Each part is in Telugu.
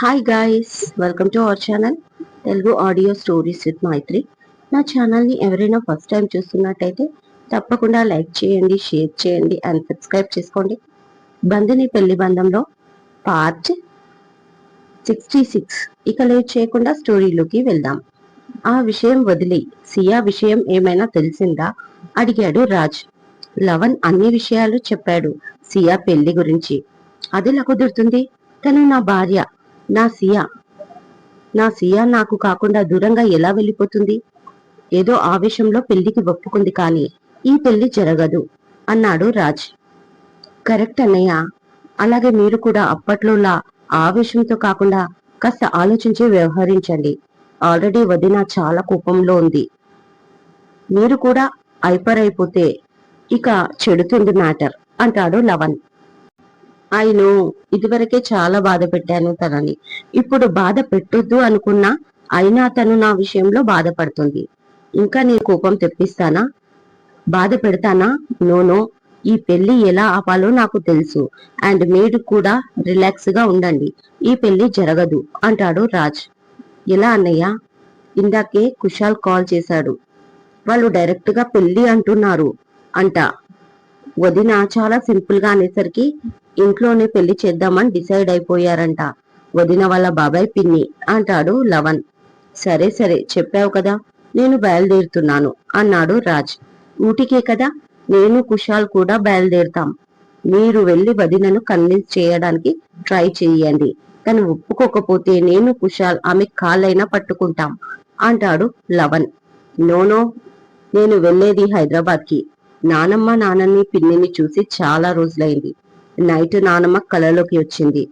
Hi guys welcome to our channel Telugu audio stories with Maithri నా ఛానల్ని ఎవరైనా ఫస్ట్ టైం చూస్తున్నట్టయితే తప్పకుండా లైక్ చేయండి షేర్ చేయండి అండ్ సబ్స్క్రైబ్ చేసుకోండి. బంధుని పెళ్ళి బంధంలో పార్ట్ సిక్స్టీ సిక్స్ ఇక లేట్ చేయకుండా స్టోరీలోకి వెళ్దాం. ఆ విషయం వదిలి సియా విషయం ఏమైనా తెలిసిందా? అడిగాడు రాజ్. లవన్ అన్ని విషయాలు చెప్పాడు సియా పెళ్ళి గురించి. అదిలా కుదురుతుంది? తను నా భార్య. నా సియా. నా సియా నాకు కాకుండా దూరంగా ఎలా వెళ్ళిపోతుంది? ఏదో ఆవేశంలో పెళ్ళికి ఒప్పుకుంది కానీ ఈ పెళ్ళి జరగదు అన్నాడు రాజ్. కరెక్ట్ అన్నయ్య. అలాగే మీరు కూడా అప్పట్లోలా ఆవేశంతో కాకుండా కాస్త ఆలోచించి వ్యవహరించండి. ఆల్రెడీ వదిన చాలా కోపంలో ఉంది. మీరు కూడా ఐపర్ అయిపోతే ఇక చెడుతుంది మ్యాటర్ అంటాడు లవన్ అయినో ఇదివరకే చాలా బాధ పెట్టాను తనని. ఇప్పుడు బాధ పెట్టొద్దు అనుకున్నా అయినా తను నా విషయంలో బాధపడుతుంది. ఇంకా నీ కోపం తెప్పిస్తానా? బాధ పెడతానా? నోనో ఈ పెళ్ళి ఎలా ఆపాలో నాకు తెలుసు. అండ్ మీరు కూడా రిలాక్స్గా ఉండండి. ఈ పెళ్ళి జరగదు అంటాడు రాజ్. ఎలా అన్నయ్య? ఇందాకే కుషాల్ కాల్ చేశాడు. వాళ్ళు డైరెక్ట్గా పెళ్ళి అంటున్నారు అంట. వదిన చాలా సింపుల్గా అనేసరికి ఇంట్లోనే పెళ్ళి చేద్దామని డిసైడ్ అయిపోయారంట. వదిన వాళ్ళ బాబాయ్ పిన్ని అంటాడు లవన్ సరే సరే చెప్పావు కదా నేను బయలుదేరుతున్నాను అన్నాడు రాజ్. ఊటికే కదా నేను కుషాల్ కూడా బయలుదేరుతాం. మీరు వెళ్ళి వదినను కన్విన్స్ చేయడానికి ట్రై చేయండి తను ఒప్పుకోకపోతే నేను కుషాల్ ఆమె కాళ్ళైనా పట్టుకుంటాం అంటాడు లవన్ నోనో నేను వెళ్ళేది హైదరాబాద్కి నానమ్మ నాన్నని పిన్నిని చూసి చాలా రోజులైంది. నైట్ నానమ్మ కలలోకి వచ్చింది.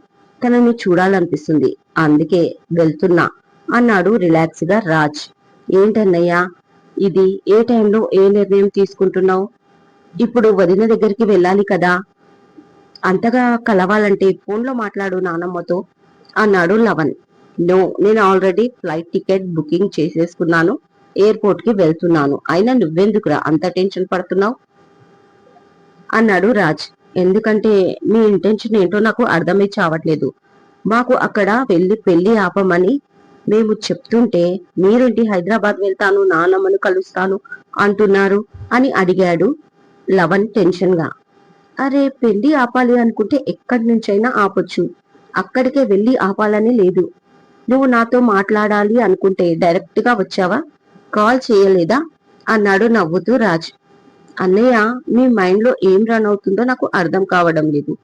తనని చూడాలనిపిస్తుంది. అందుకే వెళ్తున్నా అన్నాడు రిలాక్స్గా రాజ్. ఏంటన్నయ్యా? ఇది ఏ టైంలో ఏ నిర్ణయం తీసుకుంటున్నావు? ఇప్పుడు వదిన దగ్గరికి వెళ్ళాలి కదా? అంతగా కలవాలంటే ఫోన్లో మాట్లాడు నానమ్మతో అన్నాడు లవన్ నో నేను ఆల్రెడీ ఫ్లైట్ టికెట్ బుకింగ్ చేసేసుకున్నాను. ఎయిర్పోర్ట్కి వెళ్తున్నాను. అయినా నువ్వెందుకురా అంత టెన్షన్ పడుతున్నావు? అన్నాడు రాజ్. ఎందుకంటే మీ ఇంటెన్షన్ ఏంటో నాకు అర్థమై చావట్లేదు. మాకు అక్కడ వెళ్ళి పెళ్ళి ఆపమని మేము చెప్తుంటే మీరేంటి హైదరాబాద్ వెళ్తాను నానమ్మను కలుస్తాను అంటున్నారు అని అడిగాడు లవన్ టెన్షన్గా అరే పెళ్ళి ఆపాలి అనుకుంటే ఎక్కడి నుంచైనా ఆపొచ్చు. అక్కడికే వెళ్ళి ఆపాలని లేదు. నువ్వు నాతో మాట్లాడాలి అనుకుంటే డైరెక్ట్గా వచ్చావా? కాల్ చేయలేదా? అన్నాడు నవ్వుతూ రాజ్. అన్నయ్య మీ మైండ్లో ఏం రన్ అవుతుందో నాకు అర్థం కావడం లేదు.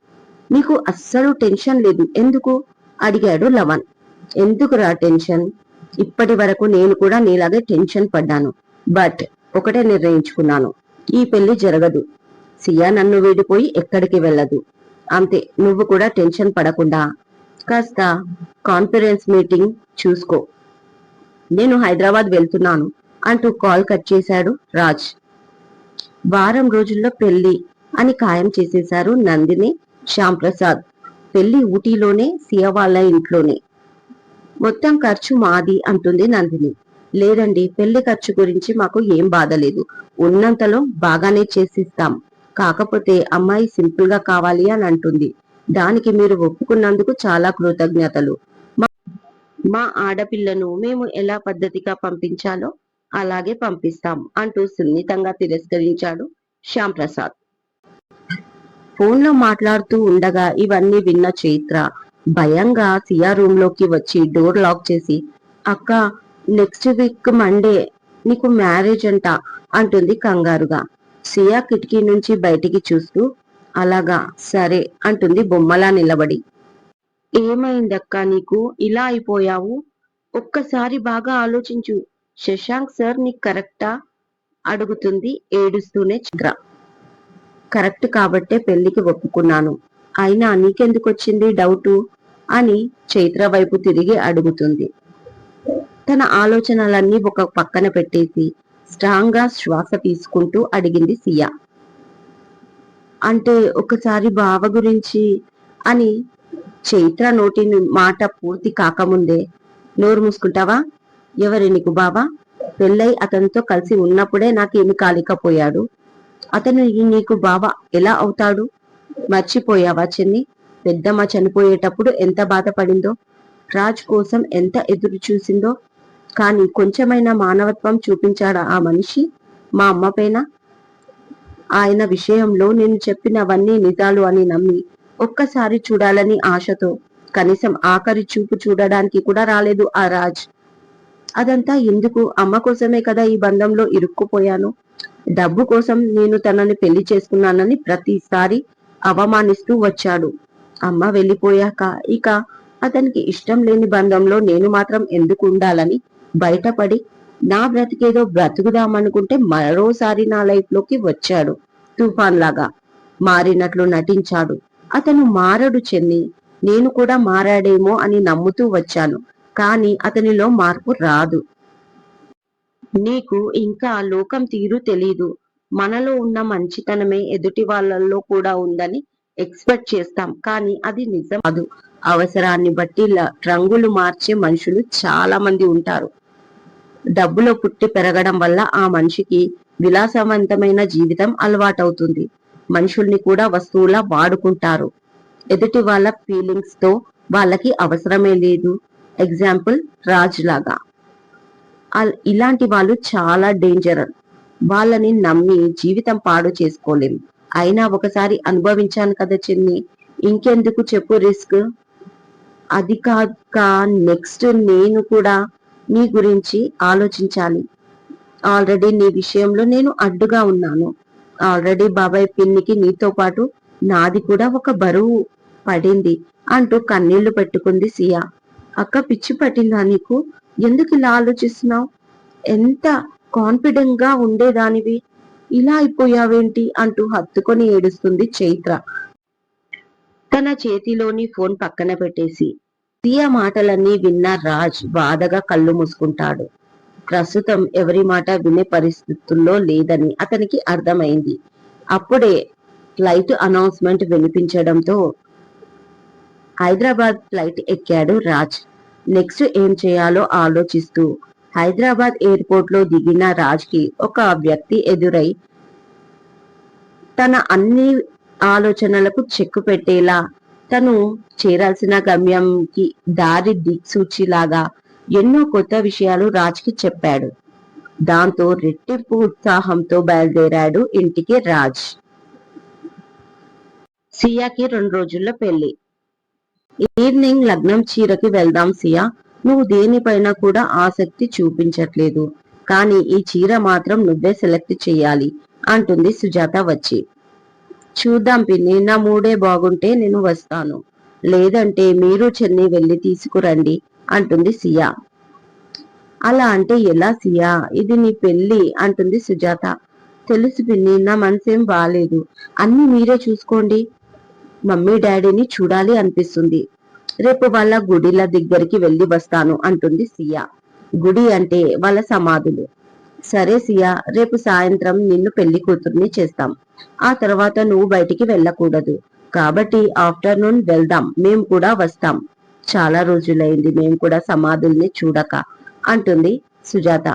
నీకు అస్సలు టెన్షన్ లేదు. ఎందుకు? అడిగాడు లవన్ ఎందుకురా టెన్షన్? ఇప్పటి వరకు నేను కూడా నీలాగే టెన్షన్ పడ్డాను. బట్ ఒకటే నిర్ణయించుకున్నాను. ఈ పెళ్ళి జరగదు. సియా నన్ను వీడిపోయి ఎక్కడికి వెళ్ళదు. అంతే నువ్వు కూడా టెన్షన్ పడకుండా. కాస్త కాన్ఫరెన్స్ మీటింగ్ చూసుకో. నేను హైదరాబాద్ వెళ్తున్నాను. అంటూ కాల్ కట్ చేశాడు రాజ్. వారం రోజుల్లో పెళ్ళి అని ఖాయం చేసేశారు నందిని శ్యామ్ ప్రసాద్ పెళ్ళి ఊటీలోనే సియా వాళ్ళ ఇంట్లోనే. మొత్తం ఖర్చు మాది అంటుంది నందిని. లేదండి పెళ్ళి ఖర్చు గురించి మాకు ఏం బాధ లేదు. ఉన్నంతలో బాగానే చేసిస్తాం. కాకపోతే అమ్మాయి సింపుల్గా కావాలి అని అంటుంది. దానికి మీరు ఒప్పుకున్నందుకు చాలా కృతజ్ఞతలు. మా- మా ఆడపిల్లను మేము ఎలా పద్ధతిగా పంపించాలో అలాగే పంపిస్తాం అంటూ సున్నితంగా తిరస్కరించాడు శ్యామ్ ప్రసాద్ ఫోన్లో మాట్లాడుతూ ఉండగా ఇవన్నీ విన్న చైత్ర భయంగా సియా రూమ్లోకి వచ్చి డోర్ లాక్ చేసి అక్క నెక్స్ట్ వీక్ మండే నీకు మ్యారేజ్ అంట అంటుంది కంగారుగా. సియా కిటికీ నుంచి బయటికి చూస్తూ అలాగా సరే అంటుంది బొమ్మలా నిలబడి. ఏమైందక్క నీకు? ఇలా అయిపోయావు? ఒక్కసారి బాగా ఆలోచించు. శశాంక్ సార్ నీకు కరెక్టా అడుగుతుంది ఏడుస్తూనే చిత్ర కరెక్ట్ కాబట్టే పెళ్ళికి ఒప్పుకున్నాను. అయినా నీకెందుకు వచ్చింది డౌటు? అని చైత్ర వైపు తిరిగి అడుగుతుంది. తన ఆలోచనలన్నీ ఒక పక్కన పెట్టేసి స్ట్రాంగ్గా శ్వాస తీసుకుంటూ అడిగింది సియా. అంటే ఒకసారి బావ గురించి? అని చైత్ర నోటి మాట పూర్తి కాకముందే నోరు మూసుకుంటావా? ఎవరి నీకు బావా? పెళ్ళై అతనితో కలిసి ఉన్నప్పుడే నాకేమి కాలేకపోయాడు. అతను నీకు బావ ఎలా అవుతాడు? మర్చిపోయావా చెన్ని? పెద్దమ్మ చనిపోయేటప్పుడు ఎంత బాధపడిందో? రాజ్ కోసం ఎంత ఎదురు చూసిందో? కానీ కొంచెమైనా మానవత్వం చూపించాడా ఆ మనిషి? మా అమ్మ పైన? ఆయన విషయంలో నేను చెప్పినవన్నీ నిజాలు అని నమ్మి ఒక్కసారి చూడాలని ఆశతో కనీసం ఆఖరి చూపు చూడడానికి కూడా రాలేదు ఆ రాజ్. అదంతా ఎందుకు? అమ్మ కోసమే కదా ఈ బంధంలో ఇరుక్కుపోయాను. డబ్బు కోసం నేను తనని పెళ్ళి చేసుకున్నానని ప్రతిసారి అవమానిస్తూ వచ్చాడు. అమ్మ వెళ్ళిపోయాక ఇక అతనికి ఇష్టం లేని బంధంలో నేను మాత్రం ఎందుకు ఉండాలని బయటపడి నా బ్రతికేదో బ్రతుకుదామనుకుంటే మరోసారి నా లైఫ్లోకి వచ్చాడు. తుఫాన్ లాగా మారినట్లు నటించాడు. అతను మారడు చెన్ని. నేను కూడా మారాడేమో అని నమ్ముతూ వచ్చాను. కానీ అతనిలో మార్పు రాదు. నీకు ఇంకా లోకం తీరు తెలీదు. మనలో ఉన్న మంచితనమే ఎదుటి వాళ్ళల్లో కూడా ఉందని ఎక్స్పెక్ట్ చేస్తాం. కానీ అది నిజం కాదు. అవసరాన్ని బట్టి రంగులు మార్చే మనుషులు చాలా మంది ఉంటారు. డబ్బులో పుట్టి పెరగడం వల్ల ఆ మనిషికి విలాసవంతమైన జీవితం అలవాటవుతుంది. మనుషుల్ని కూడా వస్తువులా వాడుకుంటారు. ఎదుటి వాళ్ళ ఫీలింగ్స్తో వాళ్ళకి అవసరమే లేదు. ఎగ్జాంపుల్ రాజ్ లాగా ఇలాంటి వాళ్ళు చాలా డేంజర్ వాళ్ళని నమ్మి జీవితం పాడు చేసుకోలేం. అయినా ఒకసారి అనుభవించాను కదా చిన్ని. ఇంకెందుకు చెప్పు రిస్క్? అది కాక నెక్స్ట్ నేను కూడా నీ గురించి ఆలోచించాలి. ఆల్రెడీ నీ విషయంలో నేను అడ్డుగా ఉన్నాను. ఆల్రెడీ బాబాయ్ పిన్నికి నీతో పాటు నాది కూడా ఒక బరువు పడింది అంటూ కన్నీళ్ళు పెట్టుకుంది సియా. అక్క పిచ్చి పట్టిందా నీకు? ఎందుకు ఇలా ఆలోచిస్తున్నావు? ఎంత కాన్ఫిడెంట్గా ఉండేదానివి? ఇలా అయిపోయావేంటి? అంటూ హత్తుకొని ఏడుస్తుంది చైత్ర. తన చేతిలోని ఫోన్ పక్కన పెట్టేసి తీయ మాటలన్నీ విన్న రాజ్ బాధగా కళ్ళు మూసుకుంటాడు. ప్రస్తుతం ఎవరి మాట వినే పరిస్థితుల్లో లేదని అతనికి అర్థమైంది. అప్పుడే ఫ్లైట్ అనౌన్స్మెంట్ వినిపించడంతో హైదరాబాద్ ఫ్లైట్ ఎక్కాడు రాజ్. నెక్స్ట్ ఏం చేయాలో ఆలోచిస్తూ హైదరాబాద్ ఎయిర్పోర్ట్లో దిగిన రాజ్కి ఒక వ్యక్తి ఎదురై తన అన్ని ఆలోచనలకు చెక్కు పెట్టేలా తను చేరాల్సిన గమ్యంకి దారి దిక్సూచిలాగా ఎన్నో కొత్త విషయాలు రాజ్కి చెప్పాడు. దాంతో రెట్టింపు ఉత్సాహంతో బయలుదేరాడు ఇంటికి రాజ్. సియాకి రెండు రోజుల్లో పెళ్ళి ఈవినింగ్ లగ్నం చీరకి వెళ్దాం సియా. నువ్వు దేనిపైన కూడా ఆసక్తి చూపించట్లేదు. కానీ ఈ చీర మాత్రం నువ్వే సెలెక్ట్ చెయ్యాలి అంటుంది సుజాత వచ్చి. చూద్దాం పిన్ని నా మూడే బాగుంటే నేను వస్తాను. లేదంటే మీరు చెన్నై వెళ్ళి తీసుకురండి అంటుంది సియా. అలా అంటే ఎలా సియా? ఇది నీ పెళ్ళి అంటుంది సుజాత. తెలుసు పిన్ని నా మనసేం బాలేదు. అన్ని మీరే చూసుకోండి. మమ్మీ డాడీని చూడాలి అనిపిస్తుంది. రేపు వాళ్ళ గుడిల దగ్గరికి వెళ్ళి వస్తాను అంటుంది సియా. గుడి అంటే వాళ్ళ సమాధులు. సరే సియా రేపు సాయంత్రం నిన్ను పెళ్ళి కూతుర్ని చేస్తాం. ఆ తర్వాత నువ్వు బయటికి వెళ్ళకూడదు. కాబట్టి ఆఫ్టర్నూన్ వెళ్దాం మేము కూడా వస్తాం. చాలా రోజులైంది మేము కూడా సమాధుల్ని చూడక అంటుంది సుజాత.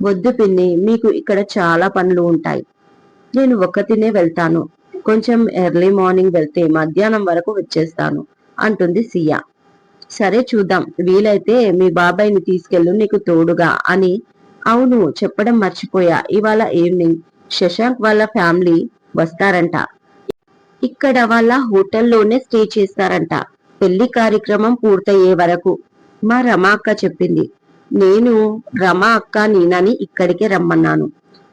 వద్దు పిన్ని మీకు ఇక్కడ చాలా పనులు ఉంటాయి. నేను ఒక్కతినే వెళ్తాను. కొంచెం ఎర్లీ మార్నింగ్ వెళ్తే మధ్యాహ్నం వరకు వచ్చేస్తాను అంటుంది సియా. సరే చూద్దాం వీలైతే మీ బాబాయ్ని తీసుకెళ్ళు నీకు తోడుగా అని. అవును చెప్పడం మర్చిపోయా ఇవాళ ఈవినింగ్ శశాంక్ వాళ్ళ ఫ్యామిలీ వస్తారంట. ఇక్కడ వాళ్ళ హోటల్లోనే స్టే చేస్తారంట. పెళ్ళి కార్యక్రమం పూర్తయ్యే వరకు. మా రమా అక్క చెప్పింది. నేను రమా అక్క నీనని ఇక్కడికే రమ్మన్నాను.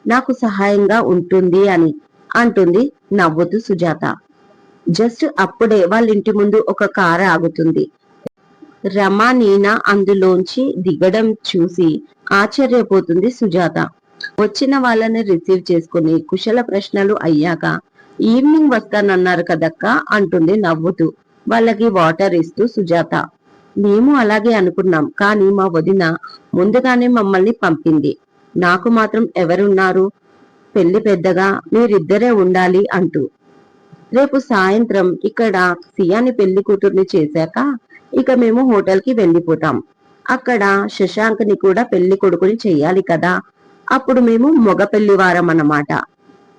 నాకు సహాయంగా ఉంటుంది అని. అంటుంది నవ్వుతూ సుజాత. జస్ట్ అప్పుడే వాళ్ళ ఇంటి ముందు ఒక కారు ఆగుతుంది. రమా నీనా అందులోంచి దిగడం చూసి ఆశ్చర్యపోతుంది సుజాత. వచ్చిన వాళ్ళని రిసీవ్ చేసుకుని కుశల ప్రశ్నలు అయ్యాక ఈవినింగ్ వస్తానన్నారు కదక్క? అంటుంది నవ్వుతూ. వాళ్ళకి వాటర్ ఇస్తూ సుజాత. మేము అలాగే అనుకున్నాం కానీ మా వదిన ముందుగానే మమ్మల్ని పంపింది. నాకు మాత్రం ఎవరున్నారు? పెళ్ళి పెద్దగా మీరిద్దరే ఉండాలి అంటూ. రేపు సాయంత్రం ఇక్కడ సియాని పెళ్ళి కూతుర్ని చేశాక ఇక మేము హోటల్కి వెళ్ళిపోతాం. అక్కడ శశాంక్ని కూడా పెళ్ళి కొడుకుని చెయ్యాలి కదా. అప్పుడు మేము మగ పెళ్ళి వారం అన్నమాట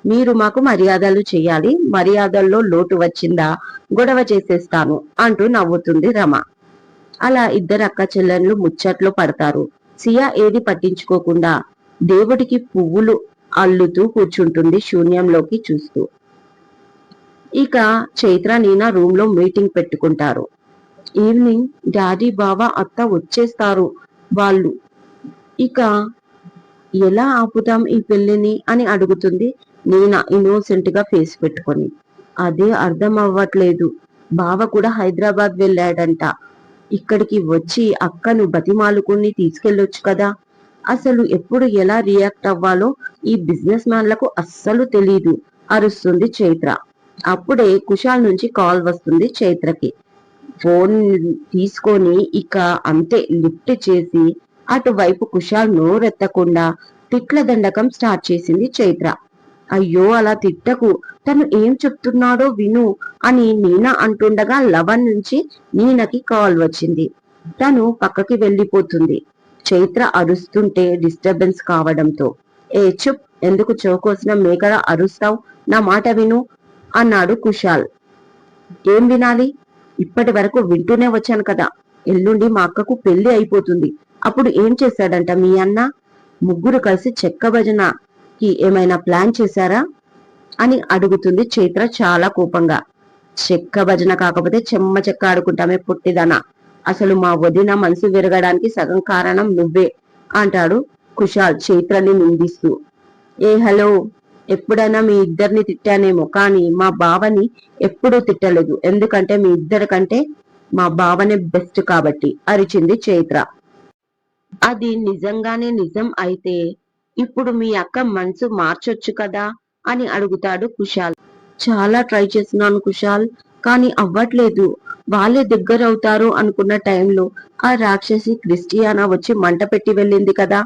మీరు మాకు మర్యాదలు చేయాలి. మర్యాదల్లో లోటు వచ్చిందా? గొడవ చేసేస్తాను అంటూ నవ్వుతుంది రమ. అలా ఇద్దరు అక్క చెల్లెళ్ళు ముచ్చట్లు పడతారు. సియా ఏది పట్టించుకోకుండా దేవుడికి పువ్వులు అల్లుతూ కూర్చుంటుంది శూన్యంలోకి చూస్తూ. ఇక చైత్ర నీనా రూమ్లో మీటింగ్ పెట్టుకుంటారు. ఈవినింగ్ డాడీ బావ అత్త వచ్చేస్తారు వాళ్ళు. ఇక ఎలా ఆపుతాం ఈ పెళ్ళిని అని అడుగుతుంది నీనా ఇన్నోసెంట్గా ఫేస్ పెట్టుకొని. అదే అర్థం అవ్వట్లేదు. బావ కూడా హైదరాబాద్ వెళ్ళాడంట. ఇక్కడికి వచ్చి అక్కను బతిమాలుకుని తీసుకెళ్ళొచ్చు కదా. అసలు ఎప్పుడు ఎలా రియాక్ట్ అవ్వాలో ఈ బిజినెస్ మ్యాన్లకు అస్సలు తెలీదు అరుస్తుంది చైత్ర. అప్పుడే కుషాల్ నుంచి కాల్ వస్తుంది చైత్రకి. ఫోన్ తీసుకొని ఇక అంతే లిఫ్ట్ చేసి అటువైపు కుషాల్ నోరెత్తకుండా తిట్ల దండకం స్టార్ట్ చేసింది చైత్ర. అయ్యో అలా తిట్టకు. తను ఏం చెప్తున్నాడో విను అని నీనా అంటుండగా లవన్ నుంచి నీనకి కాల్ వచ్చింది. తను పక్కకి వెళ్ళిపోతుంది. చైత్ర అరుస్తుంటే డిస్టర్బెన్స్ కావడంతో ఏ చుప్ ఎందుకు చౌకోసిన మేకలా అరుస్తావు? నా మాట విను అన్నాడు కుషాల్ ఏం వినాలి? ఇప్పటి వరకు వింటూనే వచ్చాను కదా. ఎల్లుండి మా అక్కకు పెళ్ళి అయిపోతుంది. అప్పుడు ఏం చేశాడంట మీ అన్న? ముగ్గురు కలిసి చెక్క భజనకి ఏమైనా ప్లాన్ చేశారా? అని అడుగుతుంది చైత్ర చాలా కోపంగా. చెక్క భజన కాకపోతే చెమ్మ చెక్క ఆడుకుంటామే పుట్టిదనా. అసలు మా వదిన మనసు విరగడానికి సగం కారణం నువ్వే అంటాడు కుషాల్ చైత్రని నిందిస్తూ. ఏ హలో? ఎప్పుడైనా మీ ఇద్దరిని తిట్టానేమో కానీ మా బావని ఎప్పుడూ తిట్టలేదు. ఎందుకంటే మీ ఇద్దరి కంటే మా బావనే బెస్ట్ కాబట్టి అరిచింది చైత్ర. అది నిజంగానే నిజం అయితే ఇప్పుడు మీ అక్క మనసు మార్చొచ్చు కదా అని అడుగుతాడు కుషాల్ చాలా ట్రై చేస్తున్నాను కుషాల్ కానీ అవ్వట్లేదు. వాళ్ళే దగ్గర అవుతారు అనుకున్న టైంలో ఆ రాక్షసి క్రిస్టియానా వచ్చి మంట పెట్టి వెళ్ళింది కదా.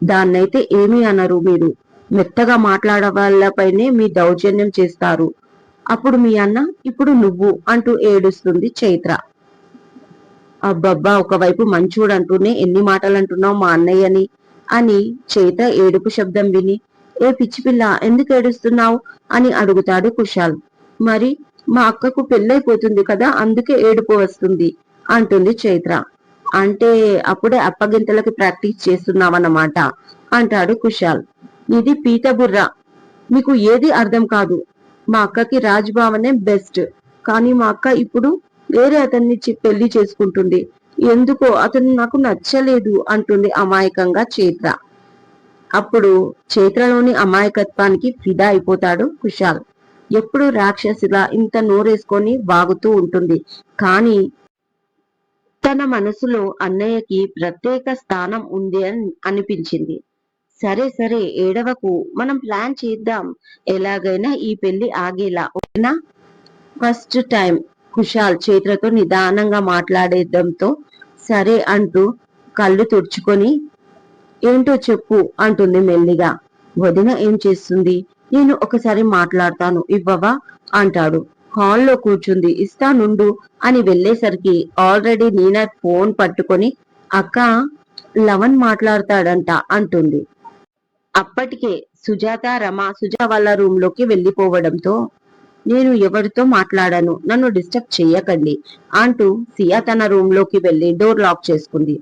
దాన్నైతే ఏమీ అనరు మీరు. మెత్తగా మాట్లాడే వాళ్ళపైనే మీ దౌర్జన్యం చేస్తారు. అప్పుడు మీ అన్న ఇప్పుడు నువ్వు అంటూ ఏడుస్తుంది చైత్ర. అబ్బబ్బా ఒకవైపు మంచోడు అంటూనే ఎన్ని మాటలు అంటున్నావు మా అన్నయ్యని అని చైత్ర ఏడుపు శబ్దం విని ఏ పిచ్చిపిల్ల ఎందుకు ఏడుస్తున్నావు? అని అడుగుతాడు కుషాల్ మరి మా అక్కకు పెళ్ళైపోతుంది కదా అందుకే ఏడుపు వస్తుంది అంటుంది చైత్ర. అంటే అప్పుడే అప్పగింతలకి ప్రాక్టీస్ చేస్తున్నావన్నమాట అంటాడు కుషాల్ ఇది పీత బుర్ర. మీకు ఏది అర్థం కాదు. మా అక్కకి రాజ్భావనే బెస్ట్. కానీ మా అక్క ఇప్పుడు వేరే అతన్ని పెళ్ళి చేసుకుంటుంది. ఎందుకో అతను నాకు నచ్చలేదు అంటుంది అమాయకంగా చైత్ర. అప్పుడు చైత్రలోని అమాయకత్వానికి ఫిదా అయిపోతాడు కుషాల్ ఎప్పుడు రాక్షసిలా ఇంత నోరేసుకొని వాగుతూ ఉంటుంది. కానీ తన మనసులో అన్నయ్యకి ప్రత్యేక స్థానం ఉంది అని అనిపించింది. సరే సరే ఏడవకు. మనం ప్లాన్ చేద్దాం. ఎలాగైనా ఈ పెళ్ళి ఆగేలా ఓకేనా? ఫస్ట్ టైం కుషాల్ చేతులతో నిదానంగా మాట్లాడేయడంతో సరే అంటూ కళ్ళు తుడుచుకొని ఏంటో చెప్పు అంటుంది మెల్లిగా. వదిన ఏం చేస్తుంది? నేను ఒకసారి మాట్లాడతాను ఇవ్వవా? అంటాడు. హాల్లో కూర్చుంది. ఇస్తానుండు అని వెళ్ళేసరికి ఆల్రెడీ నీనా ఫోన్ పట్టుకొని అక్క లవన్ మాట్లాడతాడంట అంటుంది. అప్పటికే సుజాత రమ సుజా వాళ్ళ రూమ్లోకి వెళ్ళిపోవడంతో నేను ఎవరితో మాట్లాడాను? నన్ను డిస్టర్బ్ చెయ్యకండి అంటూ సియా తన రూమ్లోకి వెళ్ళి డోర్ లాక్ చేసుకుంది.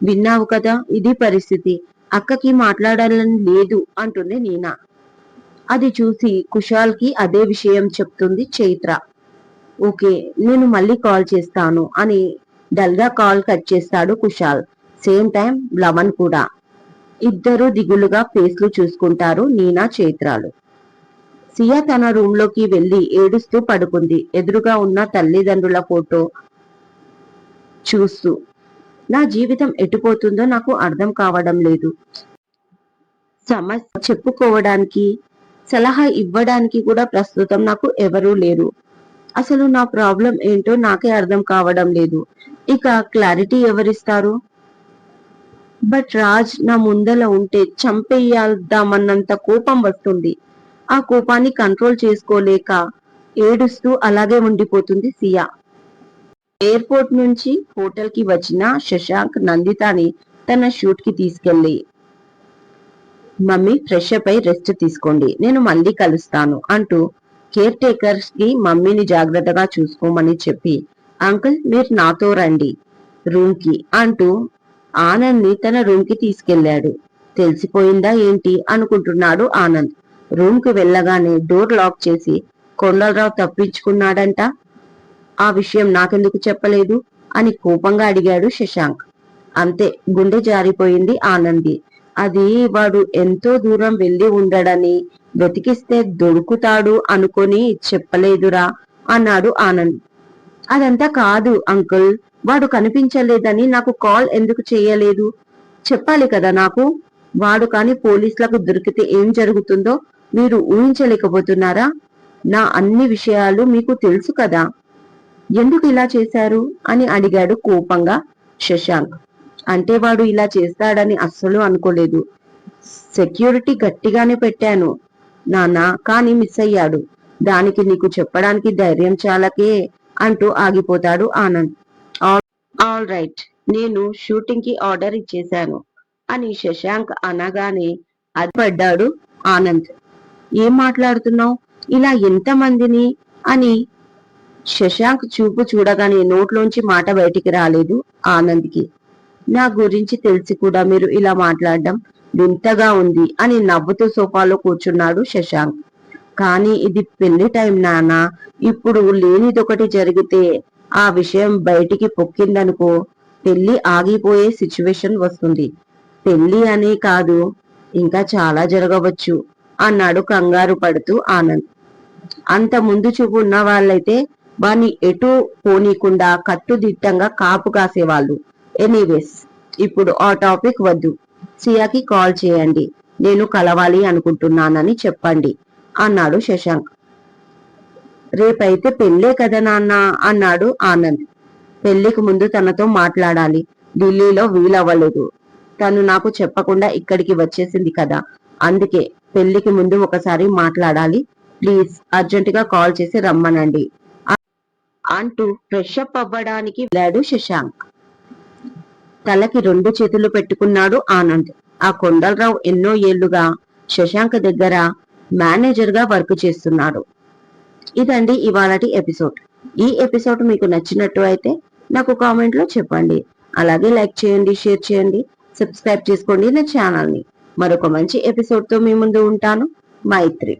విన్నావు కదా ఇది పరిస్థితి. అక్కకి మాట్లాడాలని లేదు అంటుంది నీనా. అది చూసి కుషాల్కి అదే విషయం చెప్తుంది చైత్ర. ఓకే నేను మళ్ళీ కాల్ చేస్తాను అని డల్గా కాల్ కట్ చేస్తాడు కుషాల్. సేమ్ టైం లవన్ కూడా. ఇద్దరు దిగులుగా ఫేస్లు చూసుకుంటారు నీనా చైత్రాలు. సియా తన రూమ్లోకి వెళ్ళి ఏడుస్తూ పడుకుంది. ఎదురుగా ఉన్న తల్లిదండ్రుల ఫోటో చూస్తూ నా జీవితం ఎటుపోతుందో నాకు అర్థం కావడం లేదు. సమస్య చెప్పుకోవడానికి సలహా ఇవ్వడానికి కూడా ప్రస్తుతం నాకు ఎవరూ లేరు. అసలు నా ప్రాబ్లం ఏంటో నాకే అర్థం కావడం లేదు. ఇక క్లారిటీ ఎవరిస్తారు? బట్ రాజ్ నా ముందల ఉంటే చంపేయాల్దామన్నంత కోపం వస్తుంది. ఆ కోపాన్ని కంట్రోల్ చేసుకోలేక ఏడుస్తూ అలాగే ఉండిపోతుంది సియా. ఎయిర్పోర్ట్ నుంచి హోటల్కి వచ్చిన శశాంక్ నందితాని తన షూట్కి తీసుకెళ్ళి మమ్మీ ఫ్రెష్ అప్ అయి రెస్ట్ తీసుకోండి. నేను మళ్ళీ కలుస్తాను అంటూ కేర్ టేకర్స్కి మమ్మీని జాగ్రత్తగా చూసుకోమని చెప్పి అంకుల్ మీరు నాతో రండి రూమ్కి అంటూ ఆనంద్ని తన రూమ్కి తీసుకెళ్ళాడు తెలిసిపోయిందా ఏంటి? అనుకుంటున్నాడు ఆనంద్. రూమ్కి వెళ్ళగానే డోర్ లాక్ చేసి కొండలరావు తప్పించుకున్నాడంట? ఆ విషయం నాకెందుకు చెప్పలేదు? అని కోపంగా అడిగాడు శశాంక్. అంతే గుండె జారిపోయింది ఆనంది అది వాడు ఎంతో దూరం వెళ్ళి ఉండడని. వెతికిస్తే దొరుకుతాడు అనుకొని చెప్పలేదురా అన్నాడు ఆనంద్. అదంతా కాదు అంకుల్ వాడు కనిపించలేదని నాకు కాల్ ఎందుకు చేయలేదు? చెప్పాలి కదా నాకు. వాడు కాని పోలీసులకు దొరికితే ఏం జరుగుతుందో మీరు ఊహించలేకపోతున్నారా? నా అన్ని విషయాలు మీకు తెలుసు కదా. ఎందుకు ఇలా చేశారు? అని అడిగాడు కోపంగా శశాంక్. అంటే వాడు ఇలా చేస్తాడని అస్సలు అనుకోలేదు. సెక్యూరిటీ గట్టిగానే పెట్టాను. నాన్న కానీ మిస్ అయ్యాడు. దానికి నీకు చెప్పడానికి ధైర్యం చాలకే అంటూ ఆగిపోతాడు ఆనంద్. ఆల్ రైట్ నేను షూటింగ్కి ఆర్డర్ ఇచ్చేశాను అని శశాంక్ అనగానే అదిపడ్డాడు ఆనంద్. ఏం మాట్లాడుతున్నావు? ఇలా ఎంతమందిని? అని శశాంక్ చూపు చూడగానే నోట్లోంచి మాట బయటికి రాలేదు ఆనంద్కి. నా గురించి తెలిసి కూడా మీరు ఇలా మాట్లాడడం వింతగా ఉంది అని నవ్వుతూ సోఫాలో కూర్చున్నాడు శశాంక్. కానీ ఇది పెళ్ళి టైం నాన్న. ఇప్పుడు లేనిదొకటి జరిగితే ఆ విషయం బయటికి పొక్కిందనుకో పెళ్ళి ఆగిపోయే సిచ్యువేషన్ వస్తుంది. పెళ్ళి అనే కాదు ఇంకా చాలా జరగవచ్చు అన్నాడు కంగారు పడుతూ ఆనంద్. అంత ముందు చూపు ఉన్న వాళ్ళైతే వాణ్ణి ఎటు పోనీకుండా కట్టుదిట్టంగా కాపు కాసేవాళ్ళు. ఎనీవేస్ ఇప్పుడు ఆ టాపిక్ వద్దు. సియాకి కాల్ చేయండి. నేను కలవాలి అనుకుంటున్నానని చెప్పండి అన్నాడు శశాంక్. రేపైతే పెళ్ళే కదా నాన్న అన్నాడు ఆనంద్. పెళ్ళికి ముందు తనతో మాట్లాడాలి. ఢిల్లీలో వీలవ్వలేదు. తను నాకు చెప్పకుండా ఇక్కడికి వచ్చేసింది కదా. అందుకే పెళ్ళికి ముందు ఒకసారి మాట్లాడాలి. ప్లీజ్ అర్జెంట్గా కాల్ చేసి రమ్మనండి. అంటూ ఫ్రెష్ అప్ అవ్వడానికి వెళ్ళాడు శశాంక్. తలకి రెండు చేతులు పెట్టుకున్నాడు ఆనంద్. ఆ కొండలరావు ఎన్నో ఏళ్ళుగా శశాంక్ దగ్గర మేనేజర్గా వర్క్ చేస్తున్నాడు. ఇదండి ఇవాళటి ఎపిసోడ్. ఈ ఎపిసోడ్ మీకు నచ్చినట్టు అయితే నాకు కామెంట్లో చెప్పండి. అలాగే లైక్ చేయండి షేర్ చేయండి సబ్స్క్రైబ్ చేసుకోండి నా ఛానల్ని మరొక మంచి ఎపిసోడ్తో మీ ముందు ఉంటాను. మైత్రి.